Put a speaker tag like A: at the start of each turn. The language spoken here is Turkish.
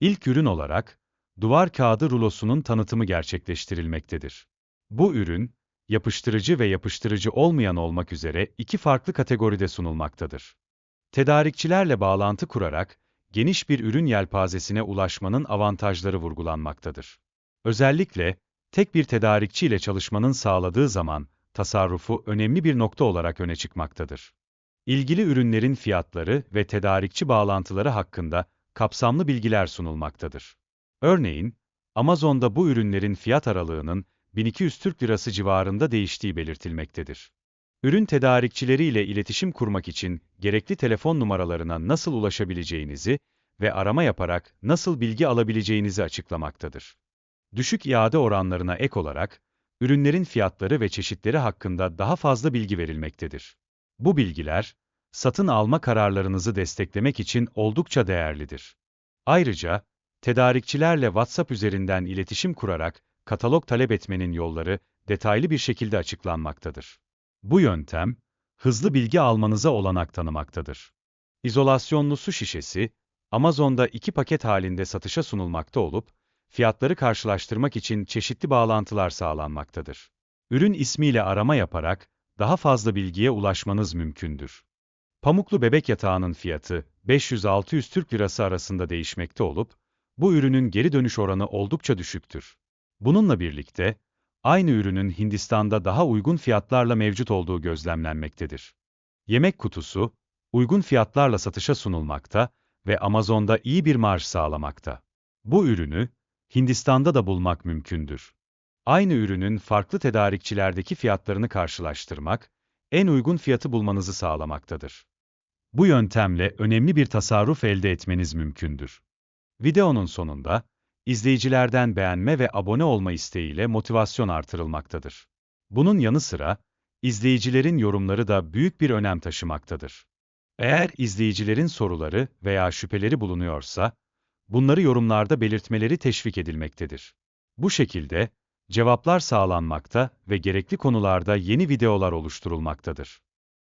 A: İlk ürün olarak, duvar kağıdı rulosunun tanıtımı gerçekleştirilmektedir. Bu ürün, yapıştırıcı ve yapıştırıcı olmayan olmak üzere iki farklı kategoride sunulmaktadır. Tedarikçilerle bağlantı kurarak, geniş bir ürün yelpazesine ulaşmanın avantajları vurgulanmaktadır. Özellikle, tek bir tedarikçi ile çalışmanın sağladığı zaman, tasarrufu önemli bir nokta olarak öne çıkmaktadır. İlgili ürünlerin fiyatları ve tedarikçi bağlantıları hakkında kapsamlı bilgiler sunulmaktadır. Örneğin, Amazon'da bu ürünlerin fiyat aralığının 1200 Türk Lirası civarında değiştiği belirtilmektedir. Ürün tedarikçileri ile iletişim kurmak için gerekli telefon numaralarına nasıl ulaşabileceğinizi ve arama yaparak nasıl bilgi alabileceğinizi açıklamaktadır. Düşük iade oranlarına ek olarak, ürünlerin fiyatları ve çeşitleri hakkında daha fazla bilgi verilmektedir. Bu bilgiler, satın alma kararlarınızı desteklemek için oldukça değerlidir. Ayrıca, tedarikçilerle WhatsApp üzerinden iletişim kurarak katalog talep etmenin yolları detaylı bir şekilde açıklanmaktadır. Bu yöntem, hızlı bilgi almanıza olanak tanımaktadır. İzolasyonlu su şişesi, Amazon'da iki paket halinde satışa sunulmakta olup, fiyatları karşılaştırmak için çeşitli bağlantılar sağlanmaktadır. Ürün ismiyle arama yaparak, daha fazla bilgiye ulaşmanız mümkündür. Pamuklu bebek yatağının fiyatı 500-600 Türk Lirası arasında değişmekte olup, bu ürünün geri dönüş oranı oldukça düşüktür. Bununla birlikte, aynı ürünün Hindistan'da daha uygun fiyatlarla mevcut olduğu gözlemlenmektedir. Yemek kutusu, uygun fiyatlarla satışa sunulmakta ve Amazon'da iyi bir marj sağlamakta. Bu ürünü, Hindistan'da da bulmak mümkündür. Aynı ürünün farklı tedarikçilerdeki fiyatlarını karşılaştırmak, en uygun fiyatı bulmanızı sağlamaktadır. Bu yöntemle önemli bir tasarruf elde etmeniz mümkündür. Videonun sonunda, izleyicilerden beğenme ve abone olma isteğiyle motivasyon artırılmaktadır. Bunun yanı sıra, izleyicilerin yorumları da büyük bir önem taşımaktadır. Eğer izleyicilerin soruları veya şüpheleri bulunuyorsa, bunları yorumlarda belirtmeleri teşvik edilmektedir. Bu şekilde, cevaplar sağlanmakta ve gerekli konularda yeni videolar oluşturulmaktadır.